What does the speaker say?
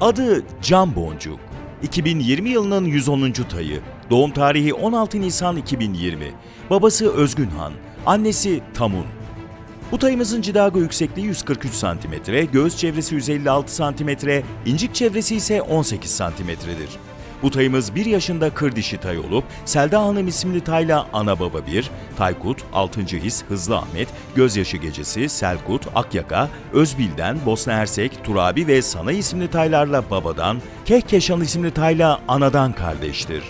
Adı Can Boncuk. 2020 yılının 110. tayı. Doğum tarihi 16 Nisan 2020. Babası Özgün Han, annesi Tamun. Bu tayımızın cidago yüksekliği 143 cm, göğüs çevresi 156 cm, incik çevresi ise 18 cm'dir. Bu tayımız 1 yaşında kır dişi tay olup Selda Hanım isimli tayla ana baba 1, Taykut, 6. His, Hızlı Ahmet, Gözyaşı Gecesi, Selkut, Akyaka, Özbil'den, Bosna Hersek, Turabi ve Sana isimli taylarla babadan, Kehkeşan isimli tayla anadan kardeştir.